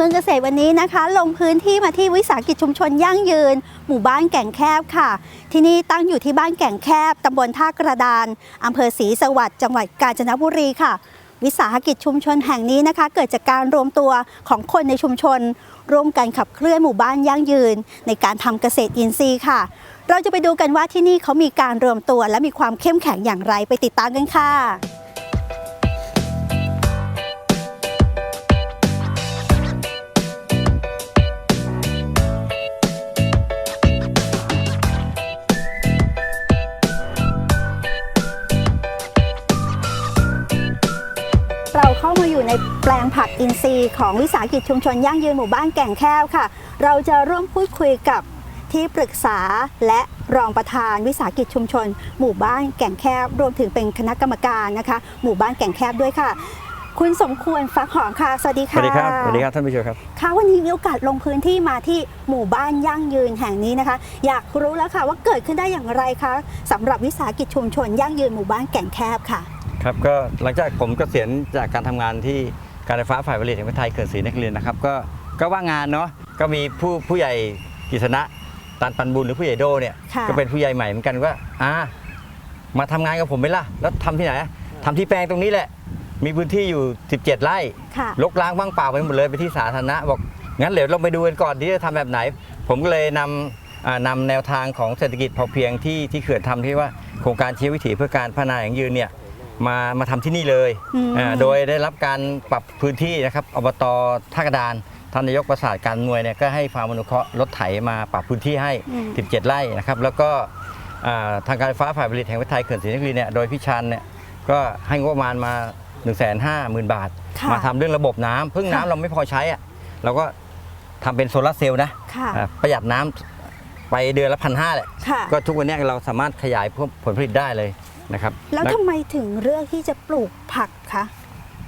เมืองเกษตรวันนี้นะคะ ลงพื้นที่มาที่วิสาหกิจชุมชนยั่งยืน หมู่บ้านแก่งแคบค่ะ ที่นี่ตั้งอยู่ที่บ้านแก่งแคบตำบลท่ากระดานอำเภอศรีสวัสดิ์จังหวัดกาญจนบุรีค่ะ วิสาหกิจชุมชนแห่งนี้นะคะ เกิดจากการรวมตัวของคนในชุมชน ร่วมกันขับเคลื่อนหมู่บ้านยั่งยืน ในการทำเกษตรอินทรีย์ค่ะ เราจะไปดูกันว่าที่นี่เขามีการรวมตัวและมีความเข้มแข็งอย่างไรไปติดตามกันค่ะ ผักอินทรีย์ของวิสาหกิจชุมชนยั่งยืนหมู่บ้านแก่งแคบค่ะ เราจะร่วมพูดคุยกับที่ปรึกษาและรองประธานวิสาหกิจชุมชน หมู่บ้านแก่งแคบรวมถึงเป็นคณะกรรมการนะคะ หมู่บ้านแก่งแคบด้วยค่ะ คุณสมควรฟักหอมค่ะ สวัสดีสค่ะวัสดีครับ สวัสดีครับ ท่านผู้ชมครับ ค่ะวันนี้มีโอกาสลงพื้นที่มาที่หมู่บ้านยั่งยืนแห่งนี้นะคะ อยากรู้แล้วค่ะว่าเกิดขึ้นได้อย่างไรคะสำหรับวิสาหกิจชุมชน ยั่งยืนหมู่บ้านแก่งแคบค่ะ ครับก็หลังจากผมเกษียณจากการทำงานที่ การไฟฟ้าฝ่ายผลิตแห่งประเทศไทยเขื่อนศรีนครินทร์นะครับก็ก็ว่างงานเนาะก็มีผู้ผู้ใหญ่กิษณะตันปันบุญหรือผู้ใหญ่โดเนี่ยค่ะ ก็เป็นผู้ใหญ่ใหม่เหมือนกันว่าอ่ามาทำงานกับผมไหมล่ะแล้วทำที่ไหนทำที่แปลงตรงนี้แหละ มีพื้นที่อยู่ 17 ไร่ ค่ะ ลกล้างว่างเปล่าไปหมดเลยไปที่สาธารณะบอกงั้นเดี๋ยวเราไปดูกันก่อนที่จะทำแบบไหน ผมก็เลยนำอ่านำแนวทางของเศรษฐกิจพอเพียงที่ที่เขื่อนทำที่ว่าโครงการชี้วิถีเพื่อการพัฒนาอย่างยืนเนี่ย มามาทำที่นี่เลยอืมอ่าโดยได้รับการปรับพื้นที่นะครับอบตท่ากระดานท่านนายกประสาทการหน่วยเนี่ยก็ให้ความอนุเคราะห์รถไถมาปรับพื้นที่ให้ อืม 17 ไร่นะครับแล้วก็อ่าทางการไฟฟ้าฝ่ายผลิตแห่งประเทศไทยเขื่อนศรีนครินทร์เนี่ยโดยพี่ชันเนี่ยก็ให้งบประมาณมา 1 5 0 0 0 0 บาท ค่ะมาทำเรื่องระบบน้ำพึ่งน้ำค่ะ เราไม่พอใช้อะเราก็ทำเป็นโซลาร์เซลล์นะค่ะอ่าประหยัดน้ำไปเดือนละพันห้าแหละ ค่ะ ก็ทุกวันเนี้ยเราสามารถขยายผลผลิตได้เลย นะครับแล้วทำไมถึงเลือกที่จะปลูกผักคะ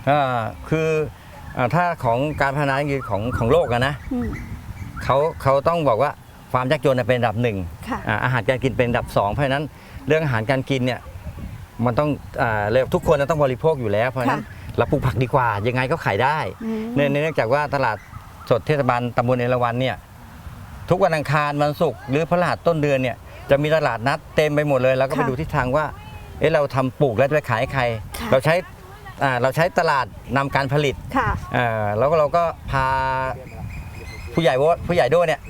อ่าคืออ่าถ้าของการพัฒนาอย่างของของโลกอะนะอืม เขาเขาต้องบอกว่าความยากจนเป็นอันดับหนึ่งค่ะ อ่าอาหารการกินเป็นอันดับสองเพราะฉะนั้นเรื่องอาหารการกินเนี่ยมันต้องอ่าเรียกทุกคนจะต้องบริโภคอยู่แล้ว เพราะฉะนั้นเราปลูกผักดีกว่า ยังไงก็ขายได้ อืม เนื่องเนื่องจากว่าตลาดสดเทศบาลตำบลเอราวัณเนี่ยทุกวันอังคารวันศุกร์หรือพฤหัสต้นเดือนเนี่ยจะมีตลาดนัดเต็มไปหมดเลย แล้วก็ไปค่ะ ดูทิศทางว่า เอ๊ะเราทำปลูกแล้วจะไปขายให้ใคร ค่ะ เราใช้อ่าเราใช้ตลาดนำการผลิตค่ะ อ่าแล้วก็เราก็พาผู้ใหญ่โวผู้ใหญ่โด้วยเนี่ย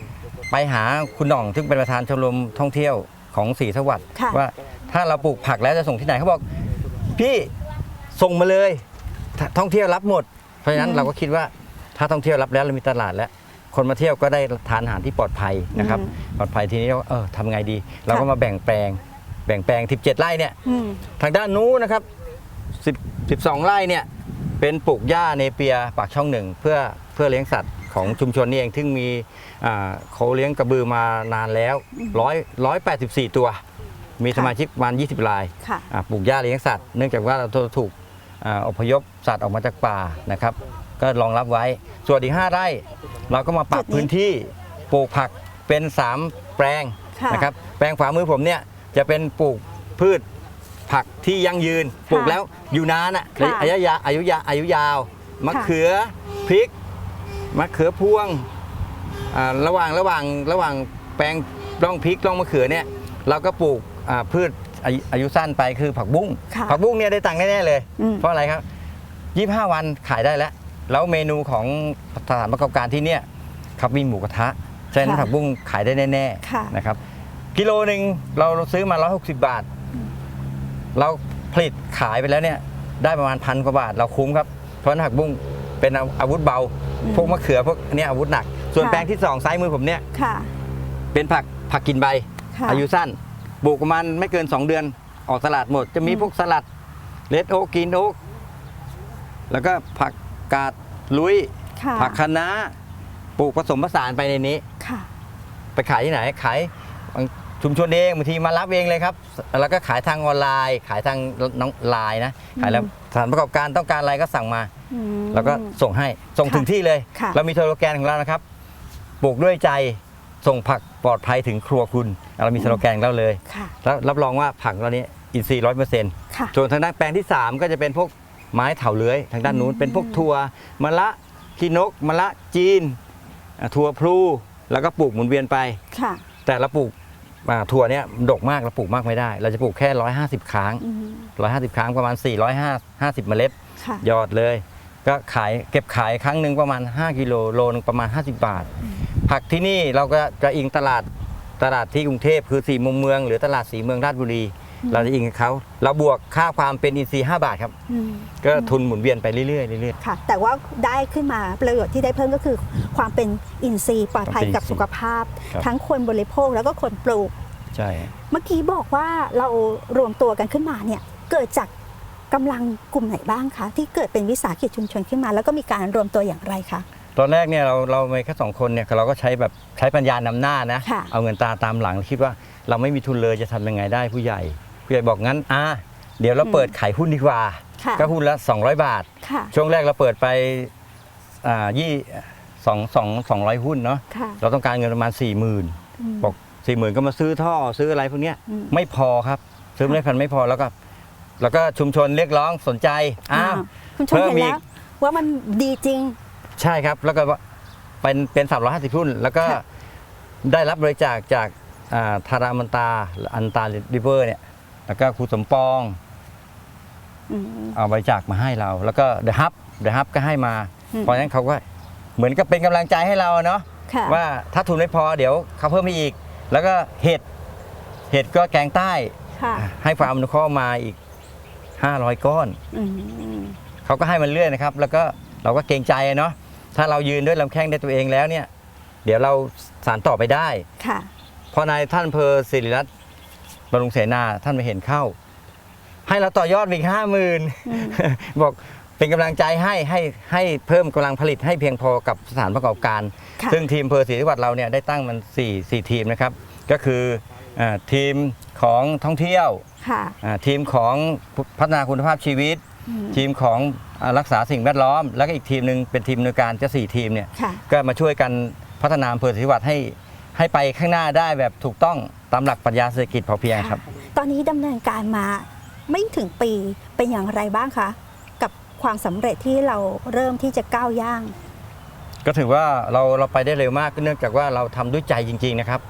ไปหาคุณหน่องซึ่งเป็นประธานชมรมท่องเที่ยวของศรีสวัสดิ์ค่ะ ว่าถ้าเราปลูกผักแล้วจะส่งที่ไหนเขาบอก พี่ส่งมาเลยถ้าท่องเที่ยวรับหมด เพราะฉะนั้นอืมเราก็คิดว่าถ้าท่องเที่ยวรับแล้วเรามีตลาดแล้ว คนมาเที่ยวก็ได้ทานอาหารที่ปลอดภัยนะครับอืมปลอดภัยทีนี้เราก็เออทำไงดี เราก็ค่ะมาแบ่งแปลง แบ่งแปลง 17 ไร่เนี่ยอืมทางด้านนู้นนะครับ10 12 ไร่เนี่ยเป็นปลูกหญ้าเนเปียปากช่องหนึ่งเพื่อเพื่อเลี้ยงสัตว์ของชุมชนนี่เองซึ่งมีอ่าเขาเลี้ยงกระบือมานานแล้วร้อยร้อยแปดสิบสี่ตัว มีสมาชิกประมาณ20ราย ค่ะ อ่าปลูกหญ้าเลี้ยงสัตว์เนื่องจากว่าเราถูกอ่าอพยพสัตว์ออกมาจากป่านะครับ ก็รองรับไว้ ส่วนอีก5ไร่ เราก็มาปรับจุดนี้พื้นที่ปลูกผักเป็น 3 แปลงค่ะ นะครับแปลงขวามือผมเนี่ย จะเป็นปลูกพืชผักที่ยั่งยืน ปลูกแล้วอยู่นานอะค่ะอายุยาอายุยาอายุยาวมะค่ะ เขือพริกมะเขือพวงอ่าระหว่างระหว่างระหว่างแปลงร่องพริกร่องมะเขือเนี่ยเราก็ปลูกอ่าพืชอายุอายุสั้นไปคือผักบุ้งค่ะผักบุ้งเนี่ยได้ตังค์แน่ๆเลย อืม เพราะอะไรครับ 25 วันขายได้แล้ว แล้วเมนูของสถานประกอบการที่เนี่ยครับมีหมูกระทะฉะนั้นค่ะผักบุ้งขายได้แน่ค่ะ ๆนะครับ กิโลหนึ่งเราซื้อมา 160 บาท เราผลิตขายไปแล้วเนี่ย ได้ประมาณพันกว่าบาท เราคุ้มครับ เพราะผักบุ้งเป็นอาวุธเบาอืมพวกมะเขือพวกเนี้ยอาวุธหนัก ส่วนค่ะ แปลงที่สองซ้ายมือผมเนี่ย ค่ะ เป็นผักผักกินใบ ค่ะอายุสั้นปลูกประมาณไม่เกิน 2 เดือนออกตลาดหมด จะมีอืมพวกสลัดเลดโอ๊กกินโอ๊กแล้วก็ผักกาดลุย ค่ะ ผักคะน้าปลูกผสมผสานไปในนี้ ค่ะ ไปขายที่ไหนขาย ชุมชนเองบางทีมารับเองเลยครับ แล้วก็ขายทางออนไลน์ ขายทางน้องไลน์นะขายแล้วอืมสถานประกอบการต้องการอะไรก็สั่งมา อืม แล้วก็ส่งให้ส่งค่ะถึงที่เลย ค่ะ เรามีสโลแกนของเรานะครับปลูกด้วยใจส่งผักปลอดภัยถึงครัวคุณ เรามีสโลแกนของเราเลยค่ะแล้วรับรองว่าผักเรานี้อินทรีย์ร้อยเปอร์เซ็นต์ ค่ะ ส่วนทางด้านแปลงที่ 3 ก็จะเป็นพวกไม้เถาเลื้อยทางด้านนู้นอืมเป็นพวกถั่วมะละขี้นกมะละจีนอ่าถั่วพลูแล้วก็ปลูกหมุนเวียนไป ค่ะ แต่เราปลูก อ่าถั่วเนี่ยดกมากเราปลูกมากไม่ได้ เราจะปลูกแค่ 150 ครั้ง อืม 150 ครั้งประมาณ 450 เมล็ดค่ะยอดเลย ก็ขายเก็บขายครั้งหนึ่งประมาณ 5 กิโลโลนึงประมาณ 50 บาท ผักที่นี่เราก็จะอิงตลาดตลาดที่กรุงเทพคือสี่มุมเมือง หรือตลาดสีเมืองราชบุรี เราจะอิงกับเขาเราบวกค่าความเป็นอินทรีย์5บาทครับ อืมก็ทุนหมุนเวียนไปเรื่อยๆเรื่อย ค่ะ แต่ว่าได้ขึ้นมาประโยชน์ที่ได้เพิ่มก็คือ ความเป็นอินทรีย์ปลอดภัยกับสุขภาพ ครับ ทั้งคนบริโภคแล้วก็คนปลูก ๆใช่เมื่อกี้บอกว่าเรารวมตัวกันขึ้นมาเนี่ยเกิดจากกำลังกลุ่มไหนบ้างคะที่เกิดเป็นวิสาหกิจชุมชนขึ้นมา แล้วก็มีการรวมตัวอย่างไรคะ ตอนแรกเนี่ยเราเราไม่แค่สองคนเนี่ยเราก็ใช้แบบใช้ปัญญานำหน้านะ ค่ะ เอาเงินตาตามหลังคิดว่าเราไม่มีทุนเลยจะทำยังไงได้ผู้ใหญ่ ผู้ใหญ่บอกงั้นอะเดี๋ยวเราเปิดขายหุ้นดีกว่า ค่ะก็หุ้นละ 200 บาท ค่ะ ช่วงแรกเราเปิดไปอ่ายี่สองสองสองร้อยหุ้นเนาะค่ะเราต้องการเงินประมาณ4ี่หมื่นม บอกสี่หมื่นก็มาซื้อท่อซื้ออะไรพวกเนี้ยอืมไม่พอครับ ซื้อไม่พันไม่พอแล้วก็ แล้วก็ชุมชนเรียกร้องสนใจอ้าว คุณชมเพิ่มเห็นอีกแล้วว่ามันดีจริง ใช่ครับ แล้วก็ว่าเป็นเป็นสามร้อยห้าสิบหุ้น แล้วก็ค่ะได้รับบริจาคจากอ่าธารามันตาอันตาริเวอร์เนี่ย แล้วก็ครูสมปองอืม เอาบริจาคมาให้เรา แล้วก็เดอะฮับเดอะฮับก็ให้มา อืม เพราะฉะนั้นเขาก็เหมือนกับเป็นกำลังใจให้เราเนาะ ค่ะว่าถ้าทุนไม่พอเดี๋ยวเขาเพิ่มมาอีก แล้วก็เห็ดเห็ดก็แกงใต้ค่ะให้ความอนุเคราะห์มาอีก 500 ก้อน อืม เขาก็ให้มันเรื่อยนะครับ แล้วก็เราก็เกรงใจเนาะถ้าเรายืนด้วยลำแข้งได้ตัวเองแล้วเนี่ย เดี๋ยวเราสารต่อไปได้ ค่ะพอนายท่านอำเพอศิริรัตน์ บำรุงเสนาท่านมาเห็นเข้า ให้เราต่อยอดไปอีกห้าหมื่นอืมบอกเป็นกำลังใจให้ให้ให้เพิ่มกำลังผลิตให้เพียงพอกับสถานประกอบการค่ะซึ่งทีมอำเพอศรีสวัสดิ์เราเนี่ยได้ตั้งมัน4 4ทีมนะครับ ก็คืออาทีมของท่องเที่ยวค่ะอ่าทีมของพัฒนาคุณภาพชีวิตอืมทีมของอ่ารักษาสิ่งแวดล้อม แล้วก็อีกทีมหนึ่งเป็นทีมในวยการจะสี่ทีมเนี่ยค่ะก็มาช่วยกันพัฒนาอำเภอศรีสวัสดิ์ให้ ให้ไปข้างหน้าได้แบบถูกต้องตามหลักปรัชญาเศรษฐกิจพอเพียงครับ ตอนนี้ดำเนินการมาไม่ถึงปีเป็นอย่างไรบ้างคะ กับความสำเร็จที่เราเริ่มที่จะก้าวย่าง ก็ถือว่าเราเราไปได้เร็วมากเนื่องจากว่าเราทำด้วยใจจริง ๆนะครับ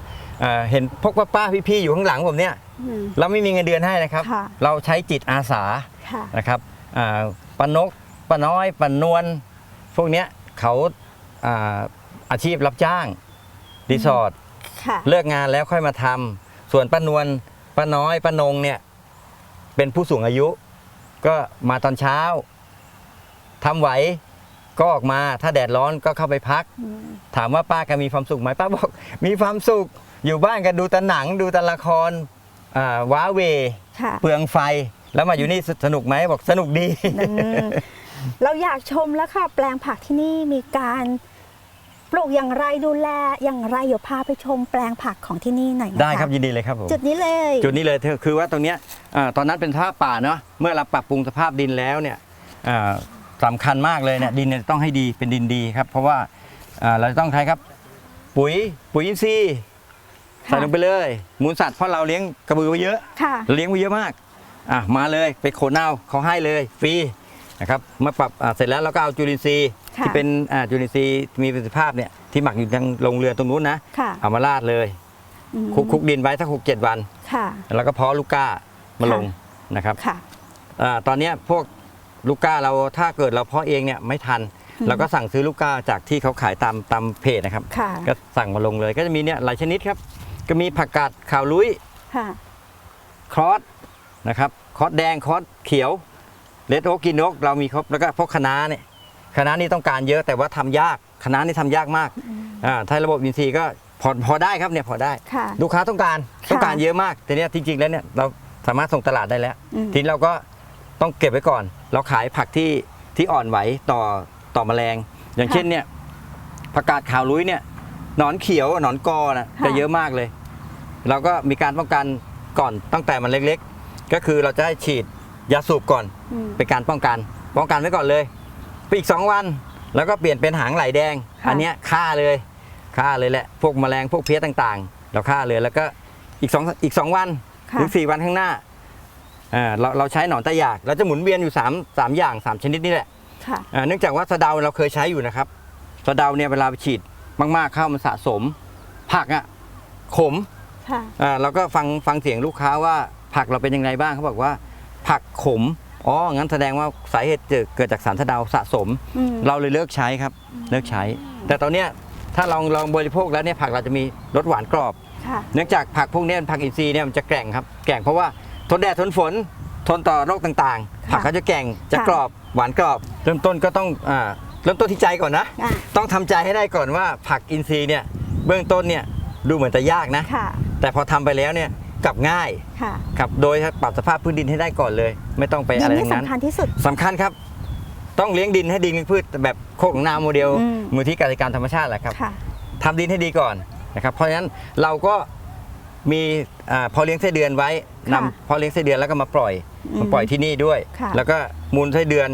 อ่าเห็นพวกป้าๆพี่ๆอยู่ข้างหลังผมเนี่ยอืมเราไม่มีเงินเดือนให้นะครับ ค่ะ เราใช้จิตอาสา ค่ะ นะครับอ่าปานกปาน้อยปานวล พวกเนี้ยเขาอ่าอาชีพรับจ้าง รีสอร์ทค่ะ เลิกงานแล้วค่อยมาทำส่วนป้านวลป้าน้อยป้านงเนี่ย เป็นผู้สูงอายุ ก็มาตอนเช้าทำไหวก็ออกมาถ้าแดดร้อนก็เข้าไปพักอืมถามว่าป้าแกมีความสุขไหมป้าบอก มีความสุขอยู่บ้านกันดูแต่หนังดูแต่ละครอ่าว้าเหวค่ะ เปลืองไฟแล้วมาอยู่นี่สนุกไหมบอกสนุกดี อืมเราอยากชมแล้วค่ะ แปลงผักที่นี่มีการ ปลูกอย่างไรดูแลอย่างไรเดี๋ยวพาไปชมแปลงผักของที่นี่หน่อยนะคะได้ครับยินดีเลยครับผมจุดนี้เลย จุดนี้เลยคือคือว่าตรงเนี้ยอ่าตอนนั้นเป็นสภาพป่าเนาะเมื่อเราปรับปรุงสภาพดินแล้วเนี่ยอ่าสำคัญมากเลยเนี่ยดินเนี่ยต้องให้ดีเป็นดินดีครับ เพราะว่าอ่าเราจะต้องใช้ครับ ปุ๋ยปุ๋ยอินทรีย์ใส่ลงไปเลยมูลสัตว์เพราะเราเลี้ยงกระบือไว้เยอะค่ะเลี้ยงไว้เยอะมากอะมาเลยไปโคนเอาเขาให้เลยฟรีนะครับมาปรับอ่าเสร็จแล้วเราก็เอาจุลินทรีย์ค่ะ ที่เป็นอ่าจุลินทรีย์มีประสิทธิภาพเนี่ยที่หมักอยู่ทางโรงเรือนตรงนู้นนะค่ะเอามาราดเลยอืมคลุกคลุกดินไว้สักหกเจ็ดวันค่ะแล้วก็เพาะลูกก้ามาลงนะครับค่ะอาตอนเนี้ยพวกลูกก้าเราถ้าเกิดเราเพาะเองเนี่ยไม่ทันอืมเราก็สั่งซื้อลูกก้าจากที่เขาขายตามตามเพจนะครับค่ะก็สั่งมาลงเลย ก็จะมีเนี่ยหลายชนิดครับ ก็มีผักกาดขาวลุยค่ะครอสนะครับครอสแดงครอสเขียวเลดโอกินนกเรามีครบแล้วก็พวกคะน้าเนี่ย คะน้านี่ต้องการเยอะแต่ว่าทำยากคะน้านี่ทำยากมากอ่าถ้าระบบอินทรีย์ก็พอพอได้ครับเนี่ยพอได้ ค่ะลูกค้าต้องการค่ะต้องการเยอะมากแต่เนี้ยจริงๆแล้วเนี่ยเราสามารถส่งตลาดได้แล้ว อืม ทีนี้เราก็ต้องเก็บไว้ก่อน เราขายผักที่ที่อ่อนไหวต่อต่อแมลง อย่างเช่นเนี่ยผักกาดขาวลุยเนี่ยหนอนเขียวหนอนกอนะค่ะ จะเยอะมากเลย เราก็มีการป้องกันก่อนตั้งแต่มันเล็กๆ ก็คือเราจะให้ฉีดยาสูบก่อน อืม เป็นการป้องกัน ป้องกันไว้ก่อนเลยไป อีกสองวัน แล้วก็เปลี่ยนเป็นหางไหลแดง ค่ะ อันเนี้ยฆ่าเลยฆ่าเลยแหละพวกแมลงพวกเพี้ยต่างๆ เราฆ่าเลยแล้วก็อีกสองอีกสองวันหค่ะ รือสี่วันข้างหน้าอ่าเราเราใช้หนอนตะหยาก เราจะหมุนเวียนอยู่3มอย่าง3ชนิดนี่แหละ ค่ะ อ่าเนื่องจากว่าสะเดาเราเคยใช้อยู่นะครับสะเดาเนี่ยเวลาไปฉีดมากๆเข้ามันสะสม ผักอะขมค่ะ อ่าเราก็ฟังฟังเสียงลูกค้าว่าผักเราเป็นยังไงบ้างเขาบอกว่า ผักขม อ๋อ งั้นแสดงว่าสาเหตุเกิดจากสารสะเดาสะสมอืมเราเลยเลิกใช้ครับ เลิกใช้ แต่ตอนเนี้ยถ้าลองลองบริโภคแล้วเนี่ยผักเราจะมีรสหวานกรอบค่ะเนื่องจากผักพวกเนี้ยผักอินทรีย์เนี่ยมันจะแกร่งครับ แกร่งเพราะว่าทนแดดทนฝน ทนต่อโรคต่างๆค่ะผักเขาจะแกร่งจะค่ะกรอบ หวานกรอบ เริ่มต้นก็ต้องอ่าเริ่มต้นที่ใจก่อนนะอะต้องทำใจให้ได้ก่อนว่าผักอินทรีย์เนี่ยเบื้องต้นเนี่ยดูเหมือนจะยากนะค่ะแต่พอทำไปแล้วเนี่ย กลับง่ายค่ะครับโดยปรับสภาพพื้นดินให้ได้ก่อนเลย ไม่ต้องไปดิอะนไรนี่ทั้งนั้นสำคัญที่สุดสำคัญครับ ต้องเลี้ยงดินให้ดินเป็นพืชแบบโคกของนาโมเดลอืมมูลที่การจัดการธรรมชาติแหละครับค่ะทำดินให้ดีก่อนนะครับเพราะฉะนั้นเราก็มีอาพอเลี้ยงไส้เดือนไว้นำค่ะพอเลี้ยงไส้เดือนแล้วก็มาปล่อยอืมมาปล่อยที่นี่ด้วยค่ะแล้วก็มูลไส้เดือน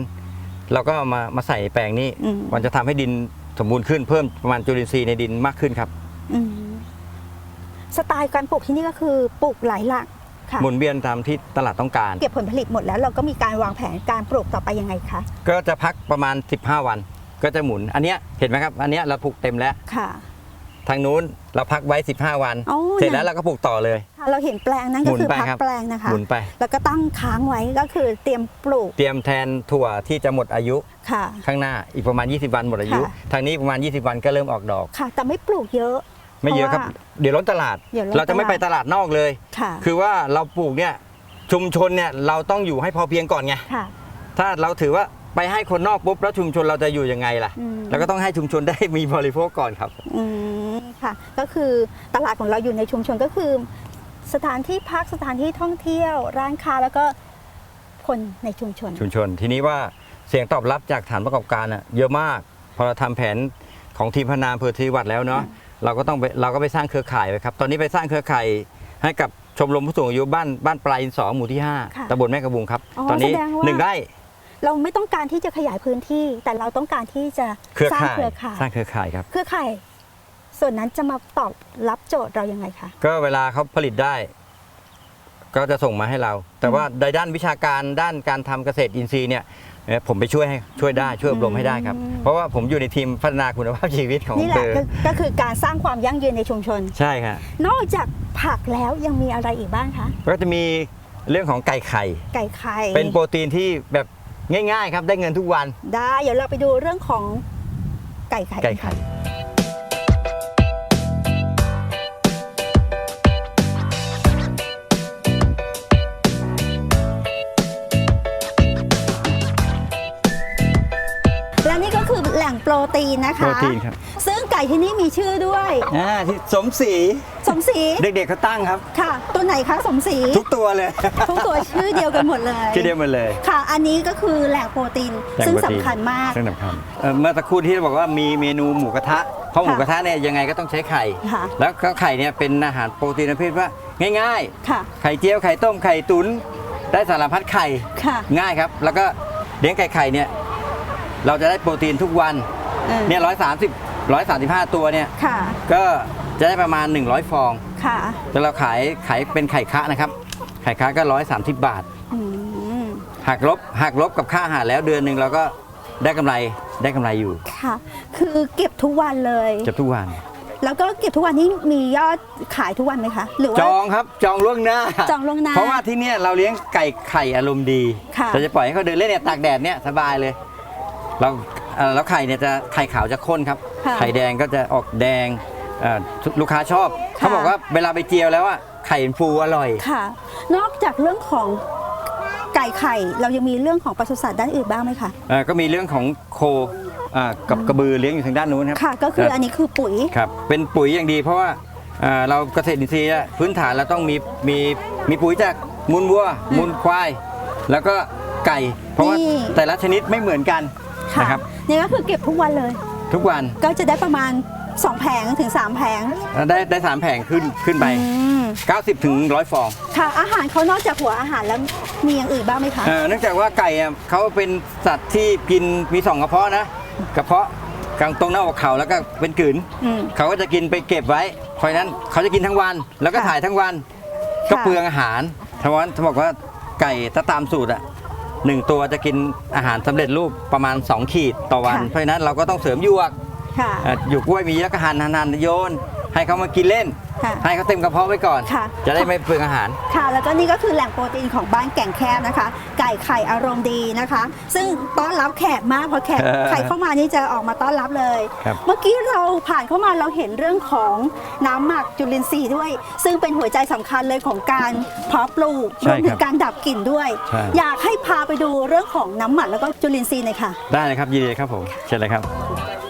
เราก็เอามามาใส่แปลงนี้อืมมันจะทำให้ดินสมบูรณ์ขึ้นเพิ่มประมาณจุลินทรีย์ในดินมากขึ้นครับอืม สไตล์การปลูกที่นี่ก็คือปลูกหลายหลักค่ะหมุนเวียนตามที่ตลาดต้องการ เก็บผลผลิตหมดแล้วเราก็มีการวางแผนการปลูกต่อไปยังไงคะก็จะพักประมาณ 15 วัน ก็จะหมุน อันเนี้ยเห็นไหมครับ อันเนี้ยเราปลูกเต็มแล้ว ค่ะ ทางนู้นเราพักไว้ 15 วัน อ๋อเสร็จแล้วเราก็ปลูกต่อเลย ค่ะเราเห็นแปลงนั้นก็หมุนคือไปพักครับ แปลงนะคะ หมุนไป แล้วก็ตั้งค้างไว้ก็คือเตรียมปลูกเตรียมแทนถั่วที่จะหมดอายุค่ะ ข้างหน้าอีกประมาณ 20 วันหมดอายุ ค่ะ ทางนี้ประมาณ 20 วันก็เริ่มออกดอก ค่ะ แต่ไม่ปลูกเยอะ ไม่เยอะครับพาว่าเดี๋ยวล้นตลาด เดี๋ยวล้นเราจะไม่ตลาดไปตลาดนอกเลย ค่ะคือว่าเราปลูกเนี่ยชุมชนเนี่ยเราต้องอยู่ให้พอเพียงก่อนไง ค่ะ ถ้าเราถือว่าไปให้คนนอกปุ๊บแล้วชุมชนเราจะอยู่ยังไงล่ะอืม เราก็ต้องให้ชุมชนได้มีบริโภคก่อนครับ อืมค่ะ ก็คือตลาดของเราอยู่ในชุมชนก็คือ สถานที่พักสถานที่ท่องเที่ยวร้านค้าแล้วก็คนในชุมชน ชุมชน ทีนี้ว่าเสียงตอบรับจากฐานประกอบการอะเยอะมาก พอเราทำแผนของทีมพนาอำเภอทวีวัดแล้วเนาะ เราก็ต้องไปเราก็ไปสร้างเครือข่ายไปครับ ตอนนี้ไปสร้างเครือข่ายให้กับชมรมผู้สูงอายุบ้านบ้านปลายอินสอหมู่ที่ค่ะ5ตำบลแม่กระบุงครับ อ๋อตอนนี้แสดงว่า หนึ่งไร่ เราไม่ต้องการที่จะขยายพื้นที่ แต่เราต้องการที่จะเครือสร้างข่ายเครือข่ายสร้างเครือข่ายครับ เครือข่าย ส่วนนั้นจะมาตอบรับโจทย์เรายังไงคะ ก็เวลาเขาผลิตได้ ก็จะส่งมาให้เรา แต่ว่าในด้านวิชาการด้านการทำเกษตรอินทรีย์เนี่ย เอ่อผมไปช่วยให้ช่วยได้ช่วยอบรมให้ได้ครับ เพราะว่าผมอยู่ในทีมพัฒนาคุณภาพชีวิตของนี่อำแหเภละอก็ก็คือการสร้างความยั่งยืนในชุมชน ใช่ครับนอกจากผักแล้วยังมีอะไรอีกบ้างคะ ก็จะมีเรื่องของไก่ไข่ ไก่ไข่เป็นโปรตีนที่แบบง่าย ๆ ครับได้เงินทุกวัน ได้ เดี๋ยวเราไปดูเรื่องของไก่ไข่ไก่ไข่ นนะคะ โปรตีนครับ ซึ่งไก่ที่นี่มีชื่อด้วยอ่าที่สมศรีสมศรีเด็กๆเขาตั้งครับ ค่ะ ตัวไหนคะสมศรีทุกตัวเลย ทุกตัวชื่อเดียวกันหมดเลยชื่อเดียวหมันเลย ค่ะ อันนี้ก็คือแหล่งโปรตีนแหล่งซึ่งโปรสำตีนคัญมาก ซึ่งสำคัญเอ่อเมื่อสักครู่ที่บอกว่ามีเมนูหมูกระทะเพราะหมูกระทะเนี่ยยังไงก็ต้องใช้ไข่ ค่ะ แล้วก็ไข่เนี่ยเป็นอาหารโปรตีนประเภทว่าง่ายค่ะ ๆ ไข่เจียวไข่ต้มไข่ตุ๋นได้สารพัดไข่ ค่ะ ง่ายครับ แล้วก็เลี้ยงไก่ไข่เนี่ย เราจะได้โปรตีนทุกวัน เออ เนี่ยร้อยสามสิบร้อยสามสิบห้าตัวเนี่ย ค่ะ ก็จะได้ประมาณ 100 ฟอง ค่ะ แต่เราขายขายเป็นไข่คะนะครับ ไข่คะก็ร้อยสามสิบบาท อืม หักลบหักลบกับค่าอาหารแล้วเดือนหนึ่งเราก็ได้กำไรได้กำไรอยู่ค่ะ คือเก็บทุกวันเลย เก็บทุกวัน แล้วก็เก็บทุกวันนี้มียอดขายทุกวันไหมคะ หรือจว่า องครับจองล่วงหน้า จองล่วงหน้าเพราะว่าที่เนี่ยเราเลี้ยงไก่ไข่อารมณ์ดีค่ะ เราจะปล่อยให้เขาเดินเล่นเนี่ยตากแดดเนี่ยสบายเลย เรา เอ่อแล้วไข่เนี่ยจะไข่ขาวจะข้นครับ ค่ะไข่แดงก็จะออกแดงเอ่อลูกค้าชอบ ค่ะ เขาบอกว่าเวลาไปเจียวแล้วอะไข่ฟูอร่อย ค่ะ นอกจากเรื่องของไก่ไข่ เรายังมีเรื่องของปศุสัตว์ด้านอื่นบ้างไหมคะ เอ่อก็มีเรื่องของโคอ่ากับกระบือเลี้ยงอยู่ทางด้านนู้นครับค่ะ ก็คืออันนี้คือปุ๋ย ครับเป็นปุ๋ยอย่างดี เพราะว่าเอ่อเราเกษตรอินทรีย์อะพื้นฐานเราต้องมีมีมีปุ๋ยจากมูลวัวมูลควาย แล้วก็ไก่ เพราะว่านี่ แต่ละชนิดไม่เหมือนกัน ค่ะนะครับนี่ก็คือเก็บทุกวันเลย ทุกวันก็จะได้ประมาณ 2 แผงถึง 3 แผงได้ได้สามแผงขึ้นขึ้นไป อืม90ถึง100 ฟองค่ะ อาหารเขานอกจากหัวอาหารแล้วมีอย่างอื่นบ้างไหมคะ เอ่อเนื่องจากว่าไก่อะเขาเป็นสัตว์ที่กินมีสองกระเพาะนะกระเพาะกลางตรงหน้าอกเขาแล้วก็เป็นกลืนอืมเขาก็จะกินไปเก็บไว้เพราะฉะนั้นเขาจะกินทั้งวัน แล้วก็ค่ะถ่ายทั้งวัน ก็ค่ะ เปลืองอาหารเพราะฉะนั้นเขาบอกว่าไก่ถ้าตามสูตรอะ หนึ่งตัวจะกินอาหารสำเร็จรูปประมาณ 2 ขีดต่อวันเพราะฉะนั้นเราก็ต้องเสริมหยวกค่ะ เอ่ออยู่กล้วยมีแล้วก็หั่นหั่นหั่นโยน ให้เขามากินเล่น ค่ะ ให้เขาเต็มกระเพาะไว้ก่อน ค่ะ จะได้ไม่เปลืองอาหาร ค่ะ แล้วก็นี่ก็คือแหล่งโปรตีนของบ้านแก่งแคบนะคะ ไก่ไข่อารมณ์ดีนะคะ ซึ่งต้อนรับแขกมากพอแขกเออใครเข้ามานี่จะออกมาต้อนรับเลย ครับ เมื่อกี้เราผ่านเข้ามาเราเห็นเรื่องของน้ำหมักจุลินทรีย์ด้วย ซึ่งเป็นหัวใจสำคัญเลยของการเพาะปลูกรวมถึงการดับกลิ่นด้วย ใช่ อยากให้พาไปดูเรื่องของน้ำหมักแล้วก็จุลินทรีย์หน่อยค่ะ ได้เลยครับยินดีครับผมเชิญเลยครับ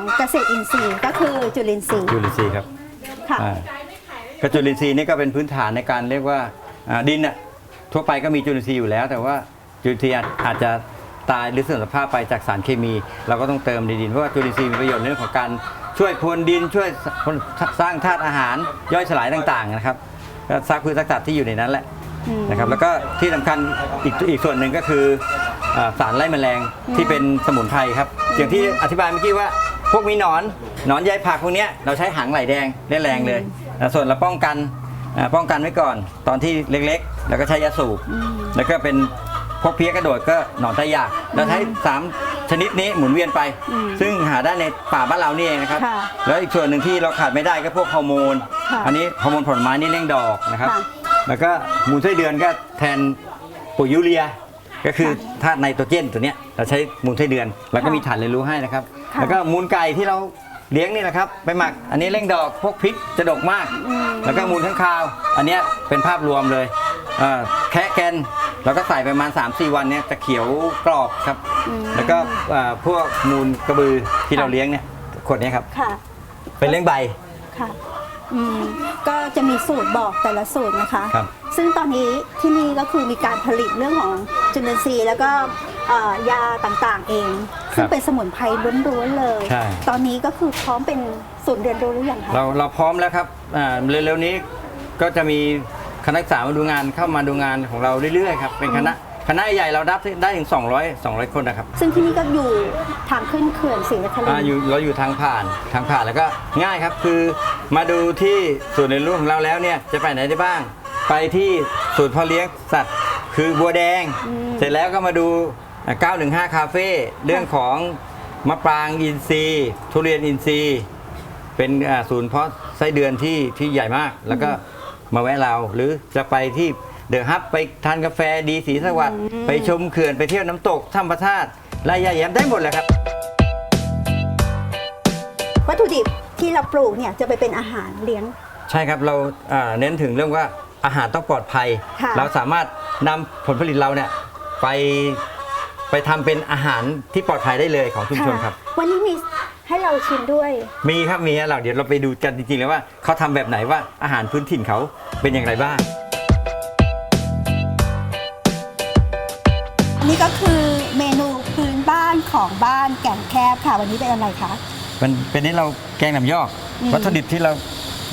ของเกษตรอินทรีย์ก็คือจุลินทรีย์จุลินทรีย์ครับค่ะอ่าก็จุลินทรีย์นี่ก็เป็นพื้นฐานในการเรียกว่าอ่าดินอะทั่วไปก็มีจุลินทรีย์อยู่แล้ว แต่ว่าจุลินทรีย์อาจอาจจะตายหรือเสื่อมสภาพไปจากสารเคมี เราก็ต้องเติมในดินเพราะว่าจุลินทรีย์มีประโยชน์ในเรื่องของการช่วยพรวนดินช่วยสร้างธาตุอาหารย่อยสลายต่างๆนะครับก็ซักพืชซักสัตว์ที่อยู่ในนั้นแหละ อืม นะครับแล้วก็ที่สำคัญอีกอีกส่วนหนึ่งก็คืออ่าสารไล่แมลงที่เป็นสมุนไพรครับ อย่างที่อธิบายเมื่อกี้ว่า พวกมีหนอนหนอนใยผักพวกเนี้ยเราใช้หางไหลแดงเล่นแรงเลยอ่าส่วนเราป้องกันอ่าป้องกันไว้ก่อนตอนที่เล็กๆ แล้วก็ใช้ยาสูบแล้วก็เป็นพวกเพี้ยกระโดดก็หนอนไตหยากเราใช้สามชนิดนี้หมุนเวียนไป อืมซึ่งหาได้ในป่าบ้านเรานี่เองนะครับ ค่ะแล้วอีกส่วนหนึ่งที่เราขาดไม่ได้ก็พวกฮอร์โมน ค่ะอันนี้ฮอร์โมนผลไม้นี่เร่งดอกนะครับ ค่ะ แล้วก็มูลไส้เดือนก็แทนปุ๋ยยูเรีย ก็คือธาตุไนโตรเจนตัวเนี้ยเราใช้มูลไส้เดือน แล้วก็มีถ่านเรียนรู้ให้นะครับค่ะ แล้วก็มูลไก่ที่เราเลี้ยงนี่นะครับไปหมัก อันนี้เร่งดอกพวกพริกจะดกมาก แล้วก็มูลข้างคาว อันเนี้ยเป็นภาพรวมเลยเอ่อแคะแกนเราก็ใส่ไปประมาณ 3-4 วันเนี่ยจะเขียวกรอบครับ แล้วก็เอ่อพวกมูลกระบือที่เราเลี้ยงเนี่ยขวดเนี้ยครับค่ะเป็นเลี้ยงใบค่ะอืมก็จะมีสูตรบอกแต่ละสูตรนะคะครับซึ่งตอนนี้ที่นี่ก็คือมีการผลิตเรื่องของจุลินทรีย์แล้วก็ เอ่อยาต่างๆเอง ซึ่งเป็นสมุนไพรล้วนๆเลย ใช่ ตอนนี้ก็คือพร้อมเป็นศูนย์เรียนรู้หรือยังคะ เราเราพร้อมแล้วครับอ่าเร็วๆนี้ก็จะมีคณะศึกษามาดูงานเข้ามาดูงานของเราเรื่อยๆครับเป็นคณะคณะใหญ่เรารับได้ถึง 200 200 คนนะครับซึ่งที่นี่ก็อยู่ทางขึ้นเขื่อนศรีนครินอ่าทร์อยู่เราอยู่ทางผ่านทางผ่านแล้วก็ง่ายครับคือมาดูที่ศูนย์เรียนรู้ของเราแล้วเนี่ยจะไปไหนได้บ้าง ไปที่ศูนย์เพาะเลี้ยงสัตว์ คือบัวแดง เสร็จแล้วก็มาดูอ่า 915 คาเฟ่เรื่องของมะปรางอินทรีย์ทุเรียนอินทรีย์ เป็นอ่าศูนย์เพาะไส้เดือนที่ที่ใหญ่มาก แล้วก็มาแวะเราหรือจะไปที่เดอะฮับไปทานกาแฟดีสีสวัสดิ์ไปชมเขื่อนไปเที่ยวน้ำตกถ้ำพระธาตุลายยาแย้มได้หมดเลยครับ วัตถุดิบที่เราปลูกเนี่ยจะไปเป็นอาหารเลี้ยง ใช่ครับเราอ่าเน้นถึงเรื่องว่าอาหารต้องปลอดภัยค่ะเราสามารถนำผลผลิตเราเนี่ยไป ไปทำเป็นอาหารที่ปลอดภัยได้เลยของชุมชนครับ วันนี้มีให้เราชิมด้วย มีครับมีฮะเราเดี๋ยวเราไปดูกันจริงๆแล้วว่าเขาทำแบบไหนว่าอาหารพื้นถิ่นเขาเป็นอย่างไรบ้าง นี่ก็คือเมนูพื้นบ้านของบ้านแก่งแคบค่ะ วันนี้เป็นอะไรคะเป็นเป็นที่เราแกงน้ำยอก อืมวัตถุดิบที่เรา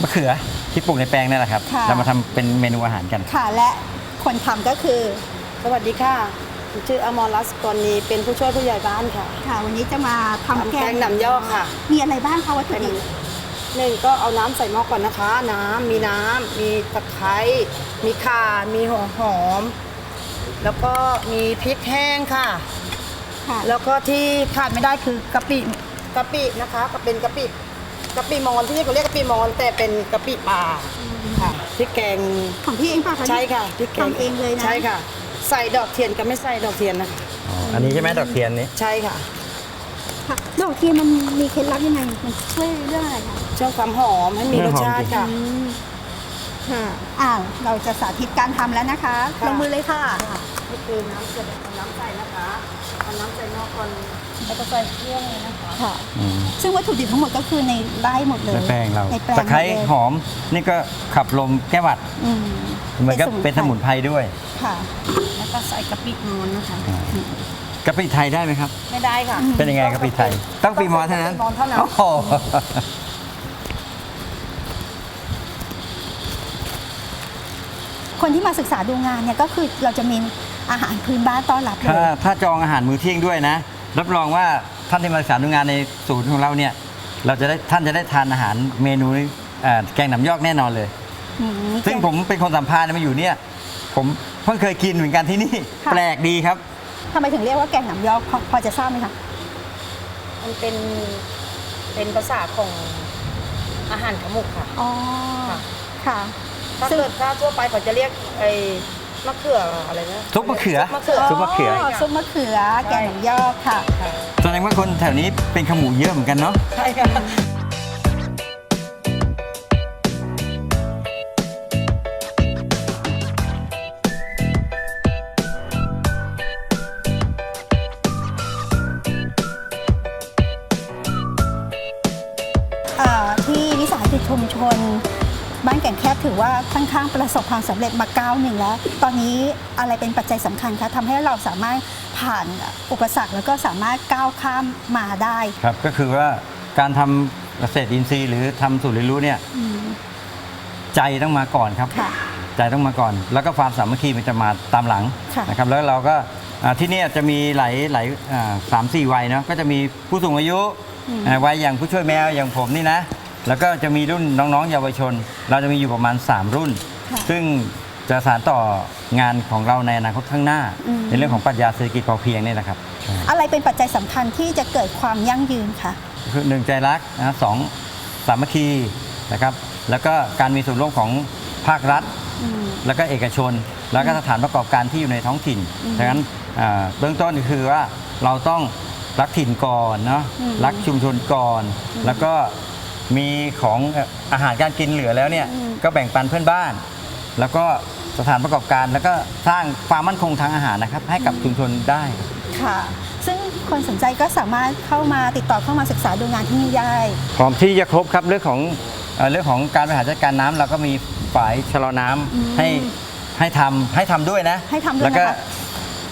มะเขือที่ปลูกในแปลงนั่นแหละครับ ค่ะ เรามาทำเป็นเมนูอาหารกัน ค่ะและคนทำก็คือ สวัสดีค่ะผม ชื่ออมรรัตน์กรณีเป็นผู้ช่วยผู้ใหญ่บ้านค่ะ ค่ะ วันนี้จะมาทำทำแกแกงงหนำยอกค่ะ มีอะไรบ้างคะวัตถุดิบหนึ่งก็เอาน้ำใส่หม้อก่อนนะคะ น้ำมีน้ำมีตะไคร้มีข่ามีหัวหอม แล้วก็มีพริกแห้งค่ะ ค่ะแล้วก็ที่ขาดไม่ได้คือกะปิกะปินะคะก็เป็นกะปิกะปิมอนที่นี่เขาเรียกกะปิมอนแต่เป็นกะปิป่าค่ะพริกแกงของพี่เองป่ะคะใช่ค่ะพริกแกงทำเองเลยนะใช่ค่ะ ใส่ดอกเทียนกับไม่ใส่ดอกเทียนนะคะอันนี้ใช่ไหมดอกเทียนนี้ใช่ค่ะ ค่ะดอกเทียนมันมีเคล็ดลับยังไง มันช่วยเรื่องอะไรคะช่วงความหอมให้มีรสชาติค่ะอืมค่ะ อ่าเราจะสาธิตการทำแล้วนะคะ ค่ะ ลงมือเลยค่ะนี่คือน้ำเสร็จเอาน้ำใส่นะคะเอาน้ำใส่หม้อก่อน แล้วก็ใส่เครื่องเลยนะคะค่ะซึ่งวัตถุดิบทั้งหมดก็คือในไร่หมดเลยในแปลงเราในแปลงตะไคร้มดเลยหอม นี่ก็ขับลมแก้หวัดอืมเหมือนกับเป็นสมุนไพรด้วยค่ะ แล้วก็ใส่กะปิมอนนะคะ กะปิไทยได้ไหมครับ ไม่ได้ค่ะ เป็นยังไงกะปิไทย ต้องปีมอเท่านั้นปีมอนเท่านั้น โอ้โหคนที่มาศึกษาดูงานเนี่ยก็คือเราจะมีอาหารพื้นบ้านต้อนรับเลถ้าย ถ้าจองอาหารมื้อเที่ยงด้วยนะ รับรองว่าท่านที่มาศึกษาดูงานในศูนย์ของเราเนี่ย เราจะได้ท่านจะได้ทานอาหารเมนูนี้เอ่อแกงหนำยอกแน่นอนเลย อืมซึ่งผมเป็นคนสัมภาษณ์มาอยู่เนี่ย ผมเพิ่งเคยกินเหมือนกันที่นี่ค่ะแปลกดีครับ ทำไมถึงเรียกว่าแกงหนำยอกพอพอจะทราบไหมคะ มันเป็นเป็นภาษาของอาหารขมุกค่ะ อ๋อ ค่ะค่ะถ้าซึ่ง เกิดถ้าทั่วไปเขาจะเรียกไอ้ มะเขืออะไรนะซุปมะเขือซุปมะเขือซุปมะเขือซุปมะเขือ แกงหนำยอกค่ะค่ะแสดงว่าคนแถวนี้เป็นขมูเยอะเหมือนกันเนาะใช่ค่ะเอ่อที่วิสาหกิจชุมชน บ้านแก่งแคบถือว่าค่อนข้างประสบความสำเร็จมาก้าวหนึ่งแล้ว ตอนนี้อะไรเป็นปัจจัยสำคัญคะทำให้เราสามารถผ่านอุปสรรคแล้วก็สามารถก้าวข้ามมาได้ครับก็คือว่าการทำเกษตรอินทรีย์หรือทำสูตรเรียนรู้เนี่ยอืมใจต้องมาก่อนครับค่ะใจต้องมาก่อน แล้วก็ความสามัคคีมันจะมาตามหลังค่ะนะครับแล้วเราก็อ่าที่เนี่ยจะมีหลายหลายอ่าสามสี่วัยเนาะก็จะมีผู้สูงอายุอ่าวัยอย่างผู้ช่วยแมวอย่างผมนี่นะ แล้วก็จะมีรุ่นน้องๆ เยาวชน เราจะมีอยู่ประมาณ 3 รุ่นค่ะซึ่งจะสานต่องานของเราในอนาคตข้างหน้า อืม ในเรื่องของปรัชญาเศรษฐกิจพอเพียงนี่แหละครับอะไรเป็นปัจจัยสำคัญที่จะเกิดความยั่งยืนคะคือหนึ่งใจรักนะสองสามัคคีนะครับแล้วก็การมีส่วนร่วมของภาครัฐ อืม แล้วก็เอกชน แล้วก็สถานประกอบการที่อยู่ในท้องถิ่นอืมดังนั้นอ่าเบื้องต้นก็คือว่าเราต้องรักถิ่นก่อนเนาะอืมรักชุมชนก่อน แล้วก็ มีของเอ่ออาหารการกินเหลือแล้วเนี่ยอืมก็แบ่งปันเพื่อนบ้าน แล้วก็สถานประกอบการแล้วก็สร้างความมั่นคงทางอาหารนะครับ ให้กับชุมชนได้ค่ะ ซึ่งคนสนใจก็สามารถเข้ามาติดต่อเข้ามาศึกษาดูงานที่นี่ได้พร้อมที่จะครบครับเรื่องของเอ่อเรื่องของการบริหารจัดการน้ำเราก็มีฝ่ายชะลอน้ำอืมให้ให้ทำให้ทำด้วยนะให้ทำด้วยแล้วก็นะคะ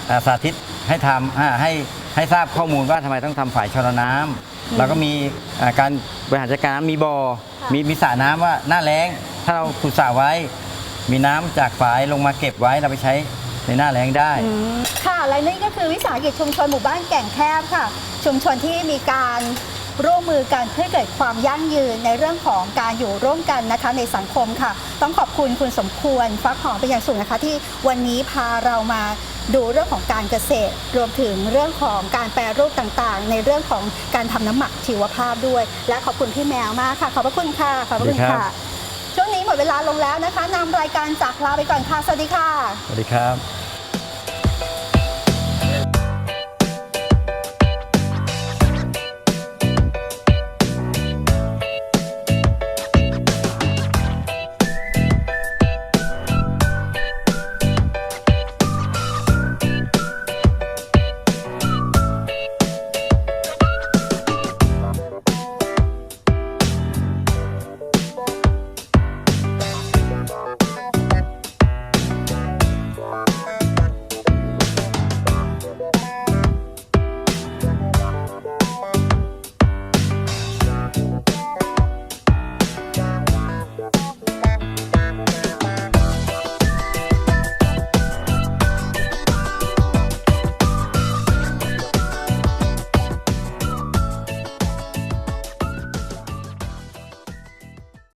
เอ่อสาธิตให้ทำอ่าให้ให้ทราบข้อมูลว่าทำไมต้องทำฝ่ายชะลอน้ำ แล้วก็มีเอ่อการบริหารจัดการน้ำมีบ่อมีมีสระน้ำว่าหน้าแล้ง ถ้าเราขุดสระไว้ มีน้ำจากฝายลงมาเก็บไว้เราไปใช้ในหน้าแล้งได้อืมค่ะ และนี่ก็คือวิสาหกิจชุมชนหมู่บ้านแก่งแคบค่ะ ชุมชนที่มีการร่วมมือกันเพื่อเกิดความยั่งยืนในเรื่องของการอยู่ร่วมกันนะคะในสังคมค่ะ ต้องขอบคุณคุณสมควร ฟักหอมเป็นอย่างสูงนะคะ ที่วันนี้พาเรามา ดูเรื่องของการเกษตร รวมถึงเรื่องของการแปรรูปต่างๆ ในเรื่องของการทำน้ำหมักชีวภาพด้วย และขอบคุณพี่แมวมากค่ะ ขอบพระคุณค่ะขอบพระคุณสวัสดีครัค่ะบช่วงนี้หมดเวลาลงแล้วนะคะนำรายการจากลาไปก่อนค่ะสวัสดีค่ะสวัสดีครับ